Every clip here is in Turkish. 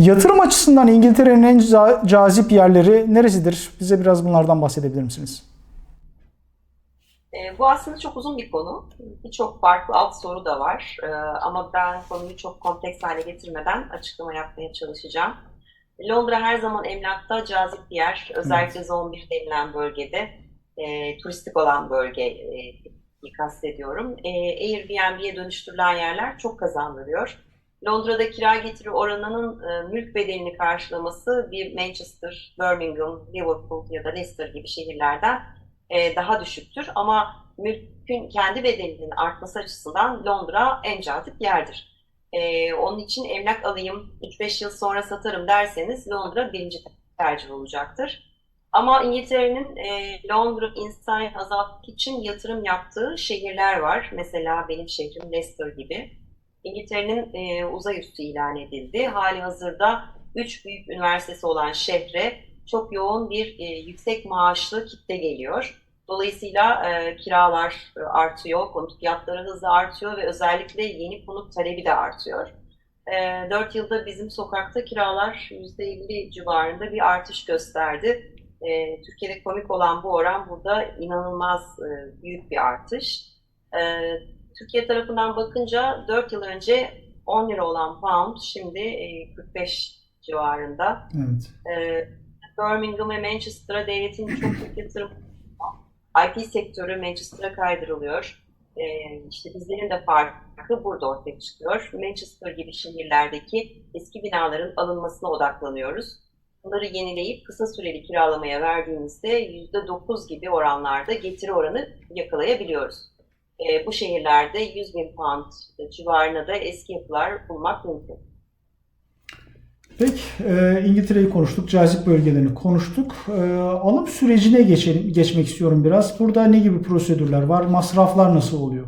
Yatırım açısından İngiltere'nin en ca- cazip yerleri neresidir? Bize biraz bunlardan bahsedebilir misiniz? E, bu aslında çok uzun bir konu. Birçok farklı alt soru da var. E, ama ben konuyu çok kompleks hale getirmeden açıklama yapmaya çalışacağım. Londra her zaman emlakta cazip bir yer. Özellikle Zone 1 denilen bölgede e, turistik olan bölge e, kastediyorum. E, Airbnb'ye dönüştürülen yerler çok kazandırıyor. Londra'da kira getiri oranının e, mülk bedelini karşılaması bir Manchester, Birmingham, Liverpool ya da Leicester gibi şehirlerden e, daha düşüktür. Ama mülkün kendi bedelinin artması açısından Londra en cazip yerdir. E, onun için emlak alayım, 3-5 yıl sonra satarım derseniz Londra birinci tercih olacaktır. Ama İngiltere'nin e, Londra insan azaltmak için yatırım yaptığı şehirler var. Mesela benim şehrim Leicester gibi. İngiltere'nin e, uzay üssü ilan edildi. Hali hazırda 3 büyük üniversitesi olan şehre çok yoğun bir e, yüksek maaşlı kitle geliyor. Dolayısıyla e, kiralar e, artıyor, konut fiyatları hızla artıyor ve özellikle yeni konut talebi de artıyor. E, 4 yılda bizim sokakta kiralar %50 civarında bir artış gösterdi. E, Türkiye'de komik olan bu oran burada inanılmaz e, büyük bir artış. E, Türkiye tarafından bakınca 4 yıl önce 10 lira olan pound şimdi e, 45 civarında. Evet. E, Birmingham ve Manchester'a devletin çok büyük yatırım IP sektörü Manchester'a kaydırılıyor. E, işte bizlerin de farkı burada ortaya çıkıyor. Manchester gibi şehirlerdeki eski binaların alınmasına odaklanıyoruz. Bunları yenileyip kısa süreli kiralamaya verdiğimizde %9 gibi oranlarda getiri oranı yakalayabiliyoruz. E, bu şehirlerde 100 bin pound civarına da eski yapılar bulmak mümkün. Peki, e, İngiltere'yi konuştuk, cazip bölgelerini konuştuk. E, alım sürecine geçelim, geçmek istiyorum biraz. Burada ne gibi prosedürler var? Masraflar nasıl oluyor?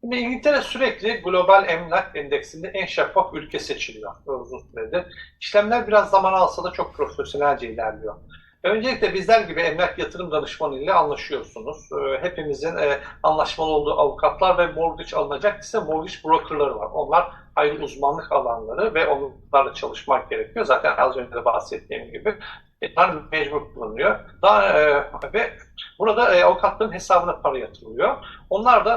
Şimdi İngiltere sürekli global emlak endeksinde en şeffaf ülke seçiliyor uzun süredir. İşlemler biraz zaman alsa da çok profesyonelce ilerliyor. Öncelikle bizler gibi emlak yatırım danışmanı ile anlaşıyorsunuz. Ee, Hepimizin e, anlaşmalı olduğu avukatlar ve mortgage alınacak ise mortgage brokerları var. Onlar ayrı uzmanlık alanları ve onlarla çalışmak gerekiyor. Zaten az önce de bahsettiğim gibi onlar mecbur kullanılıyor. Daha, e, ve burada e, avukatların hesabına para yatırılıyor. Onlar da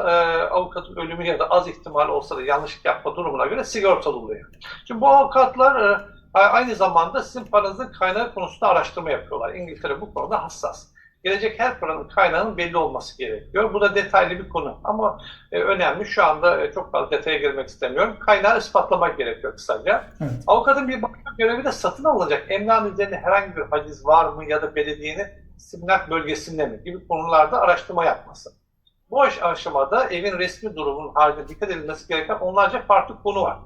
avukatın ölümü ya da az ihtimal olsa da yanlışlık yapma durumuna göre sigortalı oluyor. Şimdi bu avukatlar aynı zamanda sizin paranızın kaynağı konusunda araştırma yapıyorlar. İngiltere bu konuda hassas. Gelecek her paranın kaynağının belli olması gerekiyor. Bu da detaylı bir konu ama e, önemli. Şu anda e, çok fazla detaya girmek istemiyorum. Kaynağı ispatlamak gerekiyor kısaca. Evet. Avukatın bir başka görevi de satın alınacak emlakın üzerinde herhangi bir haciz var mı ya da belediyenin simlak bölgesinde mi gibi konularda araştırma yapması. Bu aş- aşamada evin resmi durumunun haricinde dikkat edilmesi gereken onlarca farklı konu var.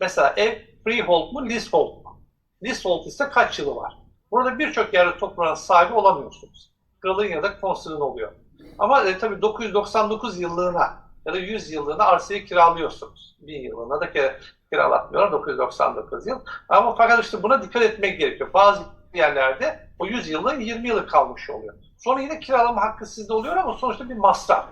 Mesela ev freehold mu, leasehold mu? Leasehold ise kaç yılı var? Burada birçok yerde toprağın sahibi olamıyorsunuz. Kralın ya da konsulun oluyor. Ama e, tabii 999 yıllığına ya da 100 yıllığına arsayı kiralıyorsunuz. Bir yılına da ki- kiralatmıyorlar 999 yıl. Ama fakat işte buna dikkat etmek gerekiyor. Bazı yerlerde o 100 yılın 20 yılı kalmış oluyor. Sonra yine kiralama hakkı sizde oluyor ama sonuçta bir masraf.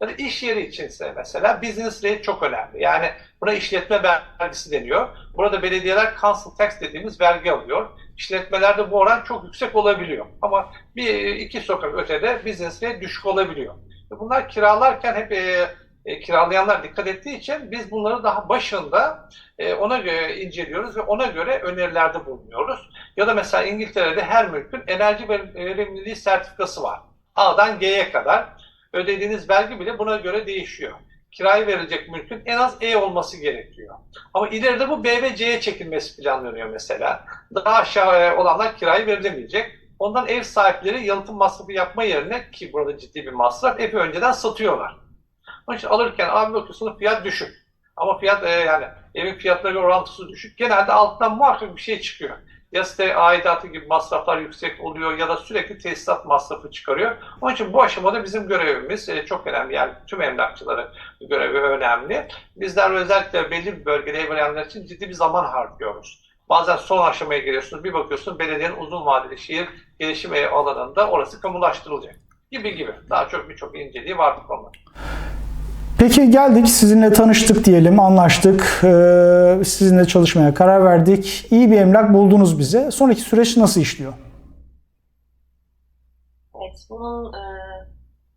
Ya da iş yeri içinse mesela business rate çok önemli. Yani buna işletme vergisi deniyor. Burada belediyeler council tax dediğimiz vergi alıyor. İşletmelerde bu oran çok yüksek olabiliyor. Ama bir iki sokak ötede business rate düşük olabiliyor. Bunlar kiralarken hep e, e, kiralayanlar dikkat ettiği için biz bunları daha başında e, ona göre inceliyoruz ve ona göre önerilerde bulunuyoruz. Ya da mesela İngiltere'de her mülkün enerji ver- verimliliği sertifikası var. A'dan G'ye kadar ödediğiniz vergi bile buna göre değişiyor. Kiraya verilecek mülkün en az E olması gerekiyor. Ama ileride bu B ve C'ye çekilmesi planlanıyor mesela. Daha aşağı e, olanlar kirayı verilemeyecek. Ondan ev sahipleri yalıtım masrafı yapma yerine ki burada ciddi bir masraf evi önceden satıyorlar. Onun için alırken abi bakıyorsunuz fiyat düşük. Ama fiyat e, yani evin fiyatları orantısı düşük. Genelde altından muhakkak bir şey çıkıyor. Ya site aidatı gibi masraflar yüksek oluyor ya da sürekli tesisat masrafı çıkarıyor. Onun için bu aşamada bizim görevimiz e, çok önemli. Yani tüm emlakçıların görevi önemli. Bizler özellikle belli bir bölgede ev arayanlar için ciddi bir zaman harcıyoruz. Bazen son aşamaya geliyorsunuz, bir bakıyorsun belediyenin uzun vadeli şehir gelişim alanında orası kamulaştırılacak gibi gibi. Daha çok birçok inceliği var bu konuda. Peki geldik sizinle tanıştık diyelim, anlaştık, ee, sizinle çalışmaya karar verdik. İyi bir emlak buldunuz bize. Sonraki süreç nasıl işliyor? Evet, bunun e,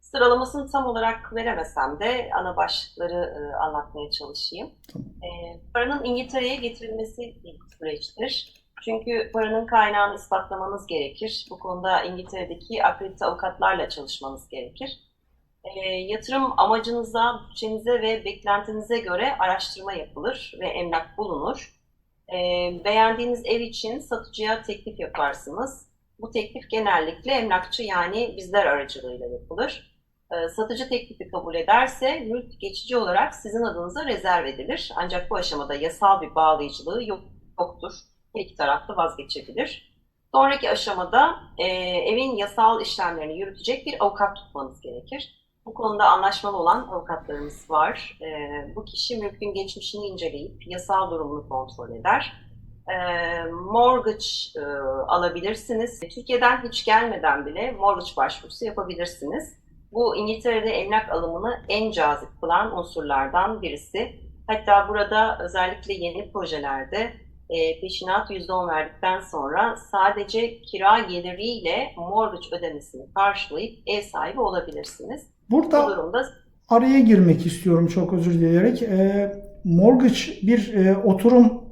sıralamasını tam olarak veremesem de ana başlıkları e, anlatmaya çalışayım. E, paranın İngiltere'ye getirilmesi bir süreçtir. Çünkü paranın kaynağını ispatlamanız gerekir. Bu konuda İngiltere'deki akredite avukatlarla çalışmanız gerekir. E, yatırım amacınıza, bütçenize ve beklentinize göre araştırma yapılır ve emlak bulunur. E, beğendiğiniz ev için satıcıya teklif yaparsınız. Bu teklif genellikle emlakçı yani bizler aracılığıyla yapılır. Ee, Satıcı teklifi kabul ederse mülk geçici olarak sizin adınıza rezerv edilir. Ancak bu aşamada yasal bir bağlayıcılığı yok, yoktur. Her iki taraf da vazgeçebilir. Sonraki aşamada e, evin yasal işlemlerini yürütecek bir avukat tutmanız gerekir. Bu konuda anlaşmalı olan avukatlarımız var. E, bu kişi mülkün geçmişini inceleyip yasal durumunu kontrol eder e, mortgage e, alabilirsiniz. Türkiye'den hiç gelmeden bile mortgage başvurusu yapabilirsiniz. Bu İngiltere'de emlak alımını en cazip kılan unsurlardan birisi. Hatta burada özellikle yeni projelerde e, peşinat %10 verdikten sonra sadece kira geliriyle mortgage ödemesini karşılayıp ev sahibi olabilirsiniz. Bu Burada durumda araya girmek istiyorum çok özür dileyerek. Ee, mortgage bir e, oturum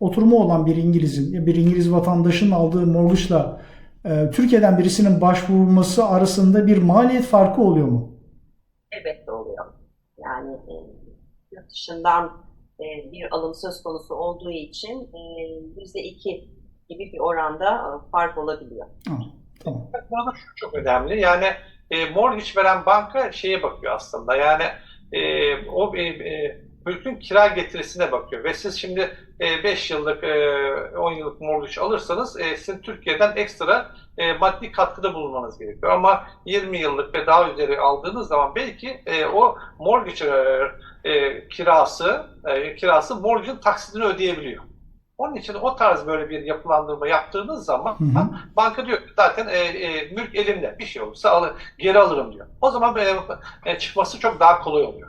oturumu olan bir İngiliz'in, bir İngiliz vatandaşının aldığı mortgage'la e, Türkiye'den birisinin başvurması arasında bir maliyet farkı oluyor mu? elbette oluyor. Yani e, yurt dışından e, bir alım söz konusu olduğu için e, yüzde iki gibi bir oranda e, fark olabiliyor. Ha, tamam. Burada şu çok önemli. Yani e, mortgage veren banka şeye bakıyor aslında. Yani e, o e, e, mülkün kira getirisine bakıyor. Ve siz şimdi 5 yıllık, e, 10 yıllık mortgage alırsanız e, sizin Türkiye'den ekstra e, maddi katkıda bulunmanız gerekiyor. Ama 20 yıllık ve daha üzeri aldığınız zaman belki e, o mortgage e, e, kirası e, kirası mortgage'ın taksidini ödeyebiliyor. Onun için o tarz böyle bir yapılandırma yaptığınız zaman Hı hı. banka diyor zaten e, e, mülk elimde bir şey olursa alır, geri alırım diyor. O zaman e, e, çıkması çok daha kolay oluyor.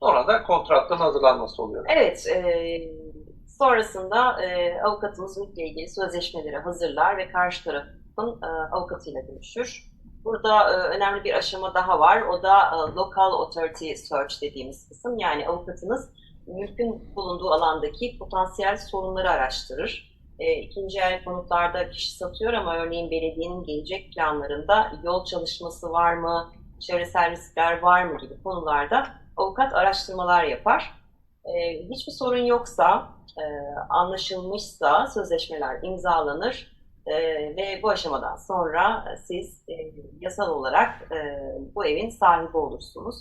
Sonra da kontratların hazırlanması oluyor. Evet, e, sonrasında e, avukatımız mülkle ilgili sözleşmeleri hazırlar ve karşı tarafın e, avukatıyla görüşür. Burada e, önemli bir aşama daha var. O da e, Local Authority Search dediğimiz kısım. Yani avukatınız mülkün bulunduğu alandaki potansiyel sorunları araştırır. E, ikinci el konutlarda kişi satıyor ama örneğin belediyenin gelecek planlarında yol çalışması var mı, çevresel riskler var mı gibi konularda avukat araştırmalar yapar. E, hiçbir sorun yoksa, e, anlaşılmışsa sözleşmeler imzalanır e, ve bu aşamadan sonra siz e, yasal olarak e, bu evin sahibi olursunuz.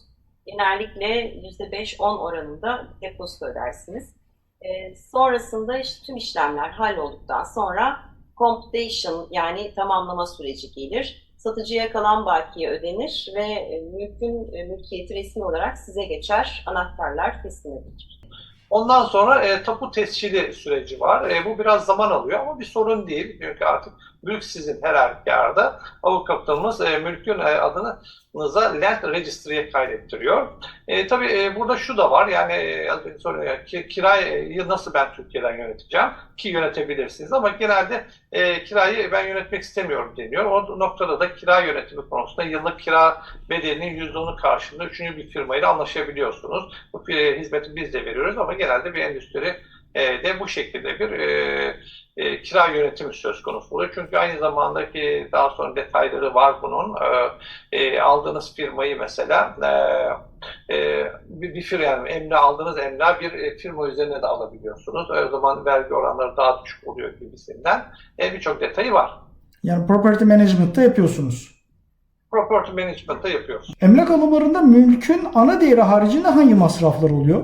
Genellikle %5-10 oranında depozito ödersiniz. E, sonrasında işte tüm işlemler hallolduktan sonra completion yani tamamlama süreci gelir. Satıcıya kalan bakiye ödenir ve e, mülkün e, mülkiyeti resmi olarak size geçer. Anahtarlar teslim edilir. Ondan sonra e, tapu tescili süreci var. E, bu biraz zaman alıyor ama bir sorun değil. Çünkü artık mülk sizin her halükarda. Avukatımız e, mülkün e, adını Land Registry'ye kaydettiriyor. E, tabii e, burada şu da var yani e, soruyor ki, kirayı nasıl ben Türkiye'den yöneteceğim ki yönetebilirsiniz ama genelde e, kirayı ben yönetmek istemiyorum deniyor. O noktada da kira yönetimi konusunda yıllık kira bedelinin %10'u karşılığında üçüncü bir firmayla anlaşabiliyorsunuz. Bu e, hizmeti biz de veriyoruz ama genelde bir endüstri e, de bu şekilde bir e, e, kira yönetimi söz konusu oluyor. Çünkü aynı zamanda ki daha sonra detayları var bunun. E, e, aldığınız firmayı mesela e, e, bir, bir firma yani emla aldığınız emla bir e, firma üzerine de alabiliyorsunuz. O zaman vergi oranları daha düşük oluyor gibisinden. E, Birçok detayı var. Yani property management'ta yapıyorsunuz. Property management'ta yapıyoruz. Emlak alımlarında mülkün ana değeri haricinde hangi masraflar oluyor?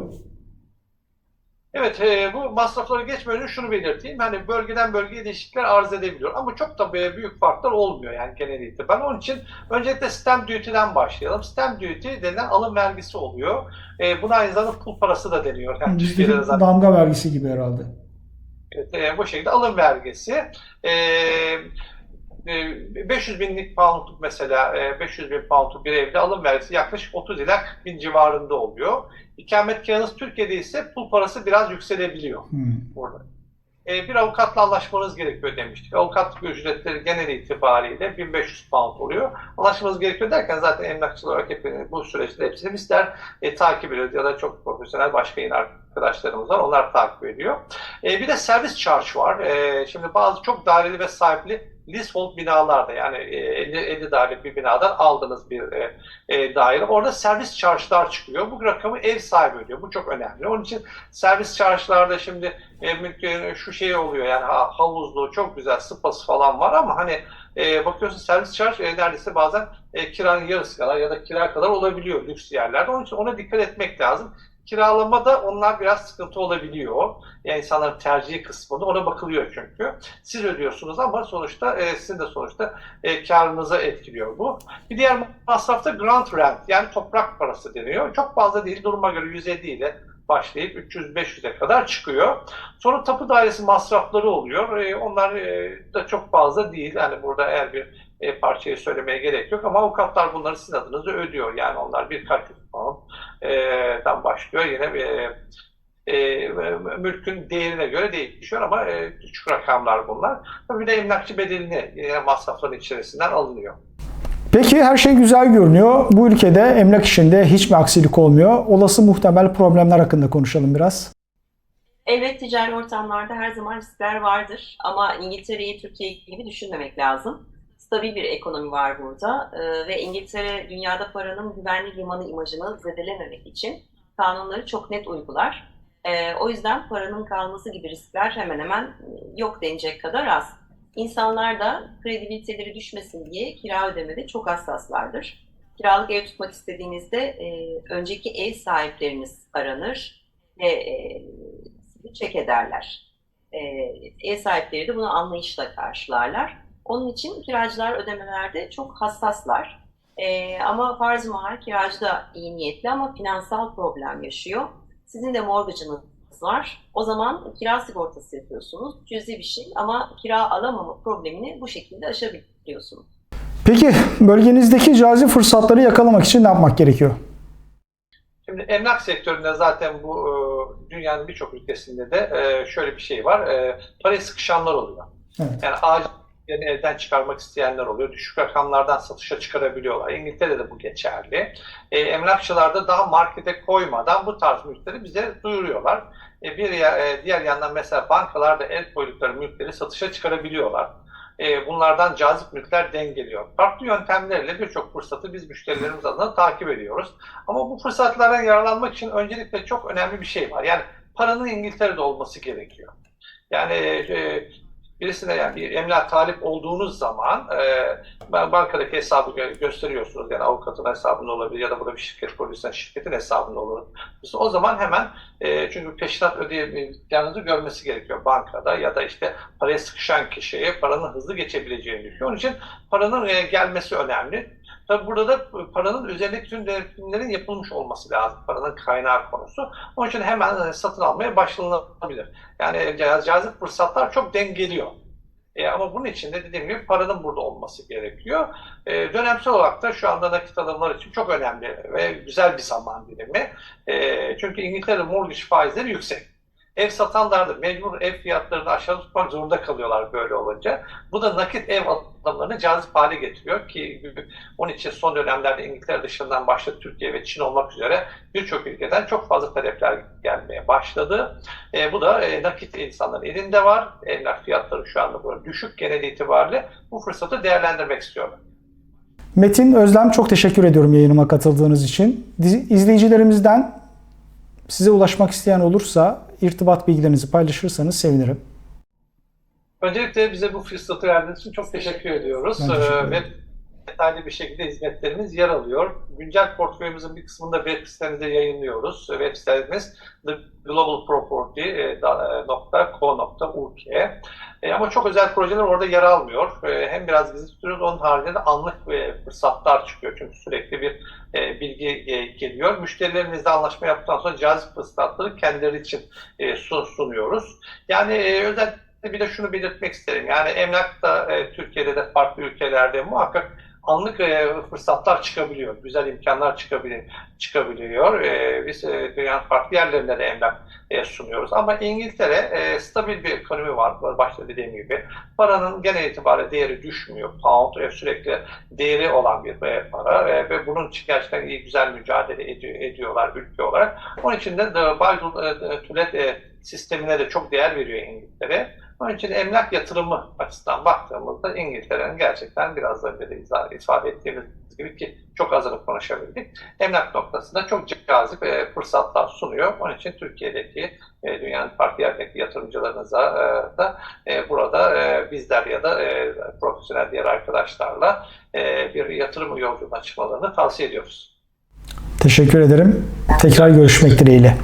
Evet, e, bu masrafları geçmeden önce şunu belirteyim. Hani bölgeden bölgeye değişiklikler arz edebiliyor. Ama çok da böyle büyük farklar olmuyor yani genel itibariyle. Onun için öncelikle stamp duty'den başlayalım. Stamp duty denilen alım vergisi oluyor. E, buna aynı zamanda pul parası da deniyor. Yani Bizdeki zaten damga vergisi gibi herhalde. Evet, e, bu şekilde alım vergisi. E, e, 500 binlik poundluk mesela e, 500 bin poundluk bir evde alım vergisi yaklaşık 30 ila 40 bin civarında oluyor. İkametgahınız Türkiye'de ise pul parası biraz yükselebiliyor Hmm. burada. E, bir avukatla anlaşmanız gerekiyor demiştik. Avukatlık ücretleri genel itibariyle 1500 pound oluyor. Anlaşmanız gerekiyor derken zaten emlakçılar olarak hepiniz bu süreçte hepsini bizler e, takip ediyoruz ya da çok profesyonel başka yine arkadaşlarımız var. Onlar takip ediyor. E, bir de servis charge var. E, şimdi bazı çok daireli ve sahipli leasehold binalarda yani e, 50, 50 dairelik bir binadan aldığınız bir e, e, daire. Orada servis charge'lar çıkıyor. Bu rakamı ev sahibi ödüyor. Bu çok önemli. Onun için servis charge'larda şimdi e, mülk- şu şey oluyor yani ha, havuzlu çok güzel spası falan var ama hani e, bakıyorsun servis charge e, neredeyse bazen e, kiranın yarısı kadar ya da kira kadar olabiliyor lüks yerlerde. Onun için ona dikkat etmek lazım. Kiralamada onlar biraz sıkıntı olabiliyor. Yani insanların tercihi kısmında ona bakılıyor çünkü. Siz ödüyorsunuz ama sonuçta e, sizin de sonuçta e, karınıza etkiliyor bu. Bir diğer masraf da ground rent yani toprak parası deniyor. Çok fazla değil duruma göre 150 ile başlayıp 300-500'e kadar çıkıyor. Sonra tapu dairesi masrafları oluyor. E, onlar e, da çok fazla değil. Yani burada eğer bir e, parçayı söylemeye gerek yok ama avukatlar bunları sizin adınıza ödüyor. Yani onlar birkaç yüz pound'dan başlıyor. Yine bir e, mülkün değerine göre değişiyor ama e, küçük rakamlar bunlar. Bir de emlakçı bedelini yine masrafların içerisinden alınıyor. Peki her şey güzel görünüyor. Bu ülkede emlak işinde hiç mi aksilik olmuyor? Olası muhtemel problemler hakkında konuşalım biraz. Evet ticari ortamlarda her zaman riskler vardır ama İngiltere'yi Türkiye gibi düşünmemek lazım. Stabil bir ekonomi var burada Ee, ve İngiltere dünyada paranın güvenli limanı imajını zedelememek için kanunları çok net uygular. Ee, o yüzden paranın kalması gibi riskler hemen hemen yok denecek kadar az. İnsanlar da kredibiliteleri düşmesin diye kira ödemede çok hassaslardır. Kiralık ev tutmak istediğinizde e, önceki ev sahipleriniz aranır ve e, sizi çek ederler. E, ev sahipleri de bunu anlayışla karşılarlar. Onun için kiracılar ödemelerde çok hassaslar. E, ama farz mahal kiracı da iyi niyetli ama finansal problem yaşıyor. Sizin de mortgage'ınız var. O zaman kira sigortası yapıyorsunuz. Cüzi bir şey ama kira alamama problemini bu şekilde aşabiliyorsunuz. Peki bölgenizdeki cazip fırsatları yakalamak için ne yapmak gerekiyor? Şimdi emlak sektöründe zaten bu e, dünyanın birçok ülkesinde de e, şöyle bir şey var. E, paraya sıkışanlar oluyor. Evet. Yani acil yani evden çıkarmak isteyenler oluyor. Düşük rakamlardan satışa çıkarabiliyorlar. İngiltere'de bu geçerli. E, emlakçılar da daha markete koymadan bu tarz mülkleri bize duyuruyorlar. E, bir e, diğer yandan mesela bankalar da el koydukları mülkleri satışa çıkarabiliyorlar. E, bunlardan cazip mülkler dengeliyor. Farklı yöntemlerle birçok fırsatı biz müşterilerimiz adına takip ediyoruz. Ama bu fırsatlardan yararlanmak için öncelikle çok önemli bir şey var. Yani paranın İngiltere'de olması gerekiyor. Yani e, birisine yani bir emlak talip olduğunuz zaman e, bankadaki hesabı gö- gösteriyorsunuz. Yani avukatın hesabında olabilir ya da burada bir şirket kurulursa şirketin hesabında olur. O zaman hemen e, çünkü peşinat ödeyebileceğinizi görmesi gerekiyor bankada ya da işte paraya sıkışan kişiye paranın hızlı geçebileceğini düşünüyor. Onun için paranın e, gelmesi önemli. Tabi burada da paranın üzerindeki tüm denetimlerin yapılmış olması lazım. Paranın kaynağı konusu. Onun için hemen e, satın almaya başlanabilir. Yani caz- cazip fırsatlar çok dengeliyor. E, ama bunun için de dediğim gibi paranın burada olması gerekiyor. E, dönemsel olarak da şu anda nakit alımlar için çok önemli ve güzel bir zaman dilimi. E, çünkü İngiltere mortgage faizleri yüksek. Ev satanlar da mecbur ev fiyatlarını aşağı tutmak zorunda kalıyorlar böyle olunca. Bu da nakit ev alımlarını cazip hale getiriyor ki onun için son dönemlerde İngiltere dışından başta Türkiye ve Çin olmak üzere birçok ülkeden çok fazla talepler gelmeye başladı. E, bu da e, nakit insanların elinde var. Emlak fiyatları şu anda böyle düşük genel itibariyle bu fırsatı değerlendirmek istiyorlar. Metin Özlem çok teşekkür ediyorum yayınıma katıldığınız için. İzleyicilerimizden size ulaşmak isteyen olursa irtibat bilgilerinizi paylaşırsanız sevinirim. Öncelikle bize bu fırsatı verdiğiniz için çok teşekkür ediyoruz. Ben teşekkür Ee, ederim. Ve detaylı bir şekilde hizmetlerimiz yer alıyor. Güncel portföyümüzün bir kısmını da web sitemizde yayınlıyoruz. Web sitemiz theglobalproperty.co.uk E, Ama çok özel projeler orada yer almıyor. E, Hem biraz gizli tutuyoruz, onun haricinde de anlık e, fırsatlar çıkıyor. Çünkü sürekli bir e, bilgi e, geliyor. Müşterilerimizle anlaşma yaptıktan sonra cazip fırsatları kendileri için e, sun- sunuyoruz. Yani e, özellikle bir de şunu belirtmek isterim. Yani emlak da e, Türkiye'de de farklı ülkelerde muhakkak anlık e, fırsatlar çıkabiliyor. Güzel imkanlar çıkabiliyor. çıkabiliyor. E, biz e, dünyanın farklı yerlerinde de emlak e, sunuyoruz. Ama İngiltere e, stabil bir ekonomi var. Başta dediğim gibi. Paranın genel itibariyle değeri düşmüyor. Pound e, sürekli değeri olan bir e, para e, ve bunun için gerçekten iyi güzel mücadele ediyor, ediyorlar ülke olarak. Onun için de The Buy e, to Let e, sistemine de çok değer veriyor İngiltere. Onun için emlak yatırımı açısından baktığımızda İngiltere'nin gerçekten biraz de izah- ifade ettiğimiz gibi ki çok azını konuşabildik. Emlak noktasında çok cazip e, fırsatlar sunuyor. Onun için Türkiye'deki e, dünyanın farklı yerdeki yatırımcılarınıza e, da e, burada e, bizler ya da e, profesyonel diğer arkadaşlarla e, bir yatırım yolculuğuna çıkmalarını tavsiye ediyoruz. Teşekkür ederim. Tekrar görüşmek dileğiyle.